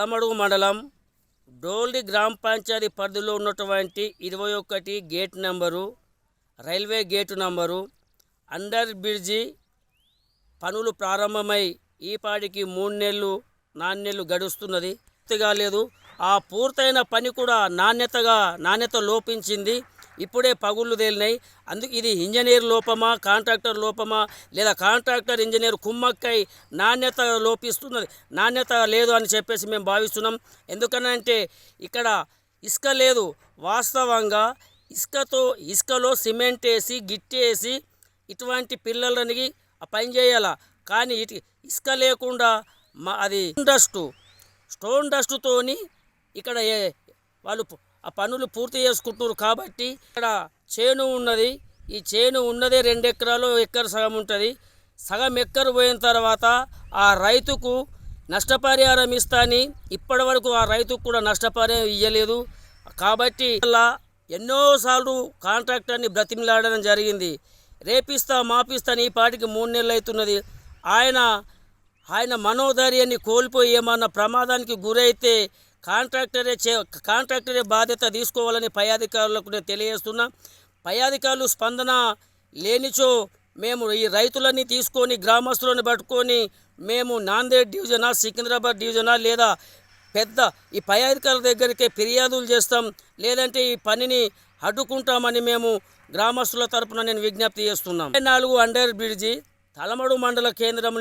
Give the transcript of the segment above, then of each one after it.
తలమడుగు మండలం డోల్డి గ్రామ పంచాయతీ పరిధిలో ఉన్నటువంటి ఇరవై ఒకటి gate number railway gate number under bridge పనులు ప్రారంభమై ఈ మూడు నెలలు నాలుగు నెలలు గడుస్తున్నది. పూర్తిగా లేదు. ఆ పూర్తయిన పని కూడా నాణ్యతగా నాణ్యత లోపించింది. ఇప్పుడే పగుళ్ళు తేలినాయి. అందుకు ఇది ఇంజనీర్ లోపమా కాంట్రాక్టర్ లోపమా లేదా కాంట్రాక్టర్ ఇంజనీర్ కుమ్మక్కై నాణ్యత లోపిస్తున్నది. నాణ్యత లేదు అని చెప్పేసి మేము భావిస్తున్నాం. ఎందుకనంటే ఇక్కడ ఇసుక లేదు. వాస్తవంగా ఇసుకతో ఇసుకలో సిమెంట్ వేసి గిట్టేసి ఇటువంటి పిల్లలని ఆ పని చేయాల? కానీ ఇటు ఇసుక లేకుండా మా అది డస్ట్. స్టోన్ డస్ట్తోని ఇక్కడ ఏ- వాళ్ళు ఆ పనులు పూర్తి చేసుకుంటున్నారు కాబట్టి ఇక్కడ చేను ఉన్నది. ఈ చేను ఉన్నదే రెండు ఎకరాలు ఎక్కర సగం ఉంటుంది. సగం ఎక్కరు పోయిన తర్వాత ఆ రైతుకు నష్టపరిహారం ఇస్తాని. ఇప్పటి వరకు ఆ రైతుకు కూడా నష్టపరిహారం ఇవ్వలేదు కాబట్టి అలా ఎన్నోసార్లు కాంట్రాక్టర్ని బ్రతిమిలాడడం జరిగింది. రేపిస్తా మాపిస్తా ఈ పాటికి మూడు నెలలు అవుతున్నది ఆయన ఆయన మనోధైర్యాన్ని కోల్పోయి ఏమన్నా ప్రమాదానికి గురైతే కాంట్రాక్టరే చే కాంట్రాక్టరే బాధ్యత తీసుకోవాలని పై అధికారులకు నేను తెలియజేస్తున్నా. పై అధికారులు స్పందన లేనిచో మేము ఈ రైతులని తీసుకొని గ్రామస్తులను పట్టుకొని మేము నాందేడ్ డివిజనా సికింద్రాబాద్ డివిజనా లేదా పెద్ద ఈ పై అధికారుల దగ్గరికి ఫిర్యాదులు చేస్తాం. లేదంటే ఈ పనిని అడ్డుకుంటామని మేము గ్రామస్తుల తరపున నేను విజ్ఞప్తి చేస్తున్నాం. నాలుగు అండర్ బ్రిడ్జి తలమడు మండల కేంద్రం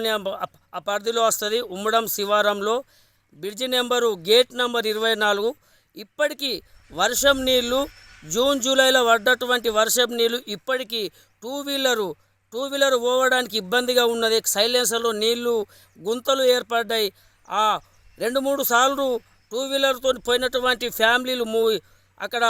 ఆ పరిధిలో వస్తుంది. ఉమ్మడం శివారంలో బ్రిడ్జి నెంబరు గేట్ నెంబర్ ఇరవై నాలుగు. ఇప్పటికీ వర్షం నీళ్ళు జూన్ జూలైలో పడ్డటువంటి వర్షం నీళ్ళు ఇప్పటికీ టూ వీలరు టూ వీలర్ పోవడానికి ఇబ్బందిగా ఉన్నది. సైలెన్సర్లో నీళ్ళు గుంతలు ఏర్పడ్డాయి. ఆ రెండు మూడు సార్లు టూ వీలర్తో పోయినటువంటి ఫ్యామిలీలు మూ అక్కడ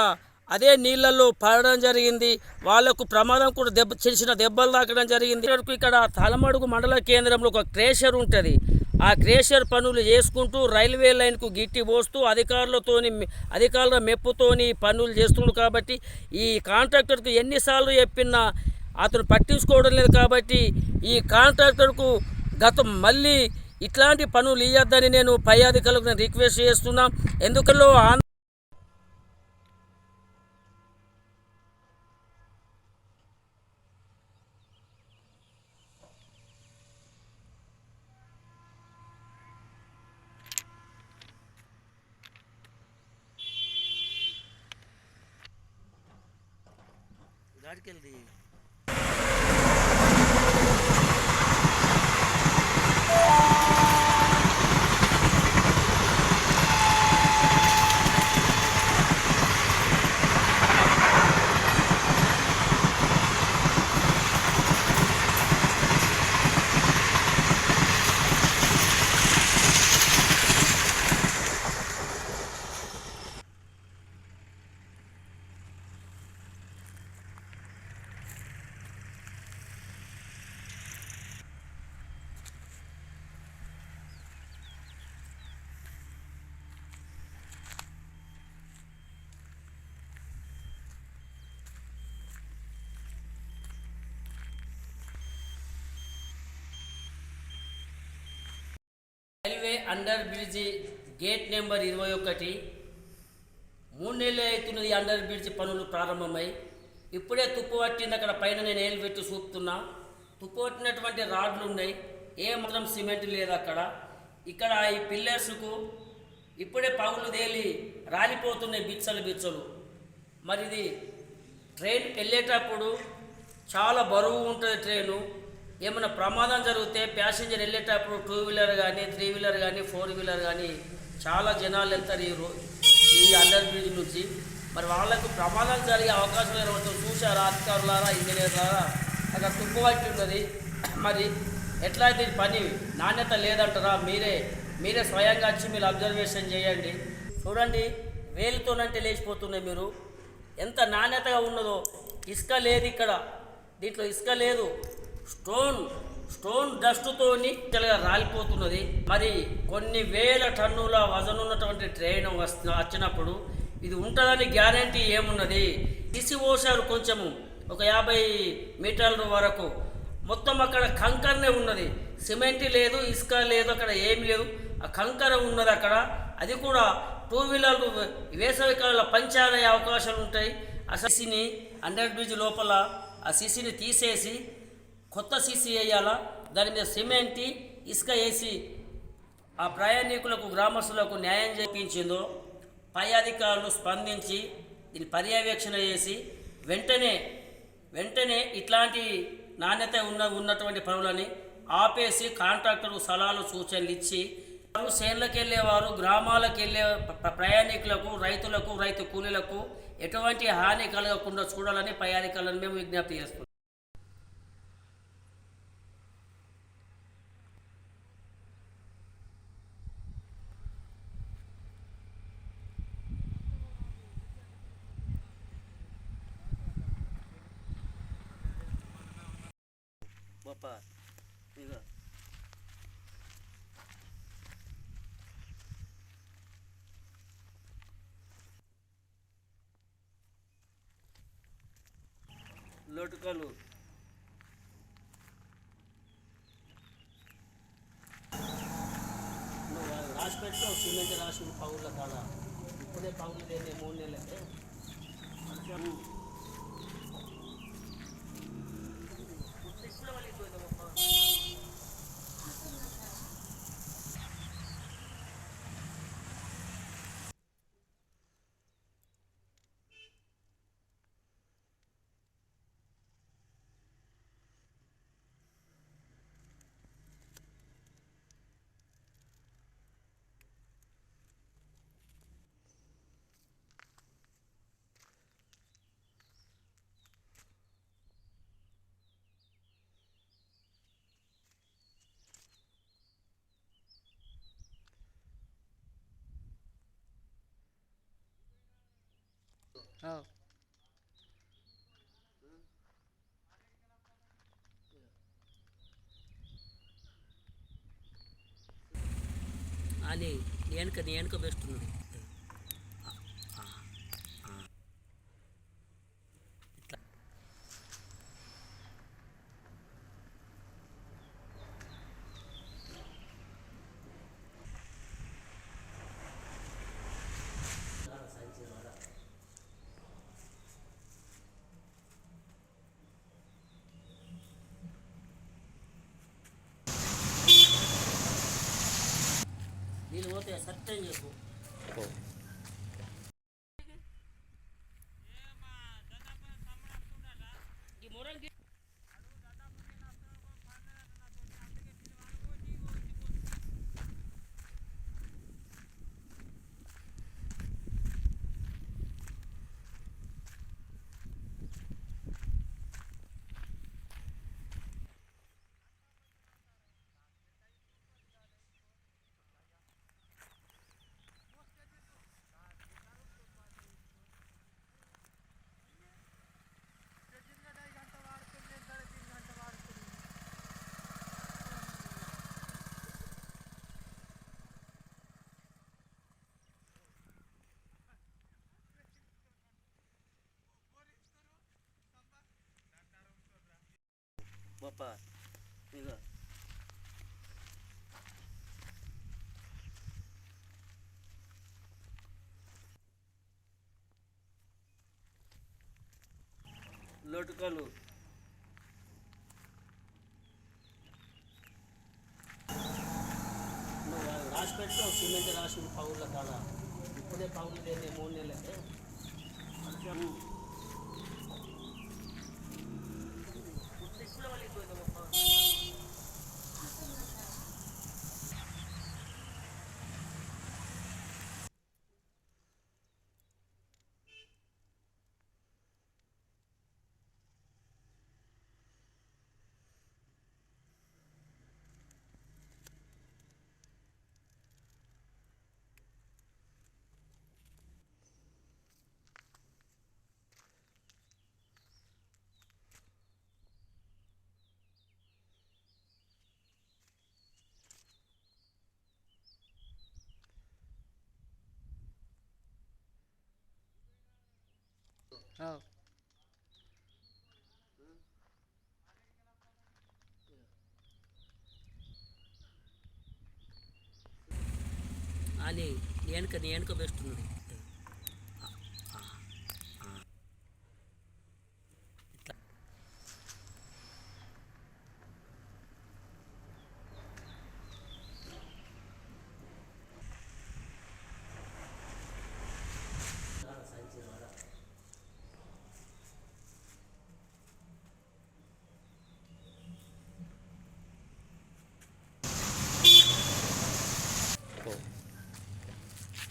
అదే నీళ్ళల్లో పడడం జరిగింది. వాళ్ళకు ప్రమాదం కూడా దెబ్బ చిన్న దెబ్బలు తాకడం జరిగింది. ఇక్కడ తలమడుగు మండల కేంద్రంలో ఒక క్రేషర్ ఉంటుంది. ఆ క్రేషర్ పనులు చేసుకుంటూ రైల్వే లైన్కు గిట్టి పోస్తూ అధికారులతోని అధికారుల మెప్పుతోని పనులు చేస్తుండు కాబట్టి ఈ కాంట్రాక్టర్కు ఎన్నిసార్లు చెప్పినా అతను పట్టించుకోవడం లేదు కాబట్టి ఈ కాంట్రాక్టర్కు గతం మళ్ళీ ఇట్లాంటి పనులు ఇవ్వద్దని నేను పై అధికారులకు నేను రిక్వెస్ట్ చేస్తున్నా. ఎందుకలో गाड़ी के रही అండర్ బ్రిడ్జి గేట్ నెంబర్ ఇరవై ఒకటి. మూడు నెలలు అవుతున్నది అండర్ బ్రిడ్జి పనులు ప్రారంభమై ఇప్పుడే తుప్పు పట్టింది. అక్కడ పైన నేను ఏలు పెట్టి చూపుతున్నా. తుప్పు పట్టినటువంటి రాడ్లు ఉన్నాయి. ఏ మాత్రం సిమెంట్ లేదు అక్కడ. ఇక్కడ ఈ పిల్లర్స్కు ఇప్పుడే పగులు తేలి రాలిపోతున్నాయి బిచ్చలు బిచ్చలు. మరి ఇది ట్రైన్ వెళ్ళేటప్పుడు చాలా బరువు ఉంటుంది ట్రైను. ఏమైనా ప్రమాదం జరిగితే ప్యాసింజర్ వెళ్ళేటప్పుడు టూ వీలర్ కానీ త్రీ వీలర్ కానీ ఫోర్ వీలర్ కానీ చాలా జనాలు వెళ్తారు ఈ రో ఈ అండర్ బ్రిడ్జ్ నుంచి. మరి వాళ్ళకు ప్రమాదాలు జరిగే అవకాశం ఏమైనా చూసారా అధికారులారా ఇంజనీర్లారా? అక్కడ తుప్పు పట్టి ఉన్నది. మరి ఎట్లా అయితే పని నాణ్యత లేదంటారా? మీరే మీరే స్వయంగా వచ్చి మీరు అబ్జర్వేషన్ చేయండి. చూడండి వేలుతోనంటే లేచిపోతున్నాయి మీరు. ఎంత నాణ్యతగా ఉన్నదో. ఇసుక లేదు ఇక్కడ. దీంట్లో ఇసుక లేదు. స్టోన్ స్టోన్ డస్ట్తోని తెల్లగా రాలిపోతున్నది. మరి కొన్ని వేల టన్నుల వజనున్నటువంటి ట్రైన్ వస్తు వచ్చినప్పుడు ఇది ఉంటుందని గ్యారంటీ ఏమున్నది? తీసి పోసారు కొంచెము. ఒక యాభై మీటర్ల వరకు. మొత్తం అక్కడ కంకరనే ఉన్నది. సిమెంట్ లేదు ఇసుక లేదు అక్కడ ఏమి లేదు. ఆ కంకర ఉన్నది అక్కడ. అది కూడా టూ వీలర్లు వేసవి కాలంలో పంచర్ అవకాశాలు ఉంటాయి. ఆ సిసిని అండర్ బ్రిడ్జ్ లోపల ఆ సిసిని తీసేసి కొత్త సీసీ వేయాలా? దాని మీద సిమెంట్ ఇసుక వేసి ఆ ప్రయాణికులకు గ్రామస్తులకు న్యాయం చేయించిందో పై అధికారులు స్పందించి దీని పర్యవేక్షణ చేసి వెంటనే వెంటనే ఇట్లాంటి నాణ్యత ఉన్న ఉన్నటువంటి పనులని ఆపేసి కాంట్రాక్టర్కు సలహాలు సూచనలు ఇచ్చి వారు చేన్లకు వెళ్ళేవారు గ్రామాలకు వెళ్ళే ప్రయాణికులకు రైతులకు రైతు కూలీలకు ఎటువంటి హాని కలగకుండా చూడాలని పై అధికారులను మేము విజ్ఞప్తి చేస్తున్నాం. గొప్ప ఇక లోటుకలు. రాసి పెట్టావు సిమెంట్ రాసి పౌరుల కాడ. ఇప్పుడే పౌరులు లేని మూడు నెలలకే. Oh. అని వెనుక నీ బెస్ట్ వేస్తున్నాడు 这个不 గొప్ప ఇక లోటుకలు రాసి పెట్టావు సిమెంట్ రాసి పౌర్ల కాడ. ఇప్పుడే పౌర్లు మూడు నెలలకే అని నేనుక నేనుక నీ బెస్ట్ ఉన్నది